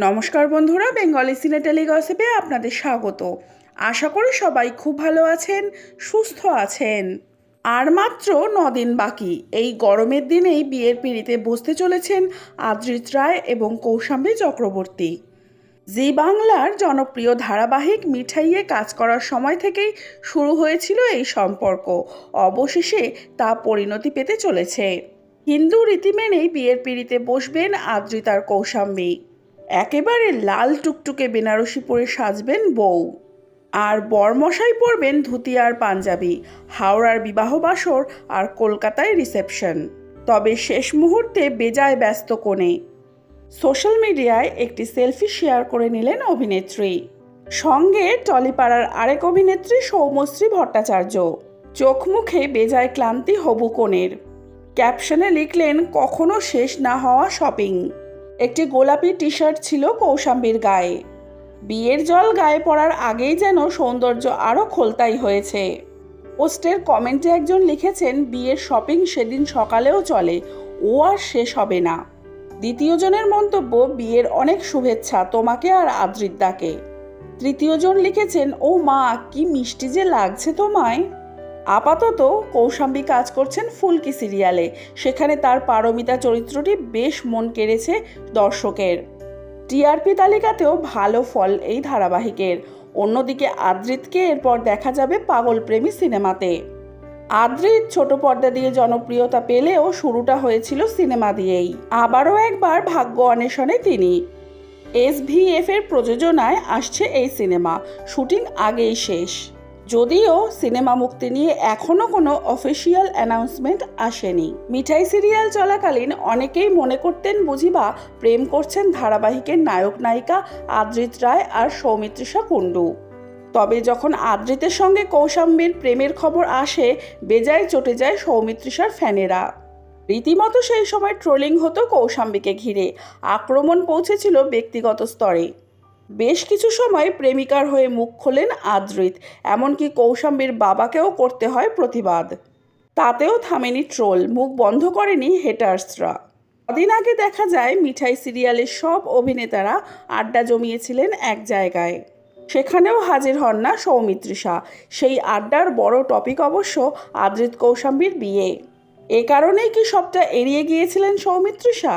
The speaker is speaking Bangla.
নমস্কার বন্ধুরা, বেঙ্গলি সিনেটেলি গসিপে আপনাদের স্বাগত। আশা করি সবাই খুব ভালো আছেন, সুস্থ আছেন। আর মাত্র দিন বাকি। এই গরমের দিনেই বিয়ের পিঁড়িতে বসতে চলেছেন আদ্রিত রায় এবং কৌশাম্বী চক্রবর্তী। জি বাংলার জনপ্রিয় ধারাবাহিক মিঠাইয়ে কাজ করার সময় থেকেই শুরু হয়েছিল এই সম্পর্ক। অবশেষে তা পরিণতি পেতে চলেছে। হিন্দু রীতি মেনেই বিয়ের পিঁড়িতে বসবেন আদ্রিতার কৌশাম্বী। একেবারে লাল টুকটুকে বেনারসি পরে সাজবেন বউ। আর বরমশাই পরবেন ধুতি আর পাঞ্জাবি, হাওড়ার বিবাহ বাসর আর কলকাতায় রিসেপশন। তবে শেষ মুহূর্তে বেজায় ব্যস্ত কোণে। সোশ্যাল মিডিয়ায় একটি সেলফি শেয়ার করে নিলেন অভিনেত্রী। সঙ্গে টলিপাড়ার আরেক অভিনেত্রী সৌমশ্রী ভট্টাচার্য। চোখ মুখে বেজায় ক্লান্তি হবু কোণের। ক্যাপশনে লিখলেন, কখনো শেষ না হওয়া শপিং। একটি গোলাপি টি শার্ট ছিল কৌশাম্বীর গায়ে। বিয়ের জল গায়ে পড়ার আগেই যেন সৌন্দর্য আরও খোলতাই হয়েছে। পোস্টের কমেন্টে একজন লিখেছেন, বিয়ের শপিং সেদিন সকালেও চলে, ও আর শেষ হবে না। দ্বিতীয়জনের মন্তব্য, বিয়ের অনেক শুভেচ্ছা, তোমাকে আর আদ্রিদ্দাকে তৃতীয়জন লিখেছেন, ও মা, কি মিষ্টি যে লাগছে তোমায়? আপাতত কৌশাম্বী কাজ করছেন ফুলকি সিরিয়ালে। সেখানে তার পারমিতা চরিত্রটি বেশ মন কেড়েছে দর্শকের। টিআরপি তালিকাতেও ভালো ফল এই ধারাবাহিকের। অন্যদিকে আদ্রিতকে এরপর দেখা যাবে পাগল প্রেমী সিনেমাতে। আদ্রিত ছোট পর্দা দিয়ে জনপ্রিয়তা পেলেও শুরুটা হয়েছিল সিনেমা দিয়েই। আবারও একবার ভাগ্য অন্বেষণে তিনি। এসভিএফ এর প্রযোজনায় আসছে এই সিনেমা। শুটিং আগেই শেষ। যদিও সিনেমা মুক্তি নিয়ে এখনও কোনো অফিসিয়াল অ্যানাউন্সমেন্ট আসেনি। মিঠাই সিরিয়াল চলাকালীন অনেকেই মনে করতেন বুঝিবা প্রেম করছেন ধারাবাহিকের নায়ক নায়িকা আদ্রিত রায় আর সৌমিত্রিষা কুণ্ডু। তবে যখন আদ্রিতের সঙ্গে কৌশাম্বীর প্রেমের খবর আসে, বেজায় চটে যায় সৌমিত্রিষার ফ্যানেরা। রীতিমতো সেই সময় ট্রোলিং হতো কৌশাম্বীকে ঘিরে। আক্রমণ পৌঁছেছিল ব্যক্তিগত স্তরে। বেশ কিছু সময় প্রেমিকার হয়ে মুখ খোলেন আদ্রিত। এমনকি কৌশাম্বীর বাবাকেও করতে হয় প্রতিবাদ। তাতেও থামেনি ট্রোল, মুখ বন্ধ করেনি হেটার্সরা। কদিন আগে দেখা যায়, মিঠাই সিরিয়ালের সব অভিনেতারা আড্ডা জমিয়েছিলেন এক জায়গায়। সেখানেও হাজির হন না সৌমিত্রিষা সেই আড্ডার বড় টপিক অবশ্য আদ্রিত কৌশাম্বীর বিয়ে। এ কারণেই কি সবটা এড়িয়ে গিয়েছিলেন সৌমিত্রিষা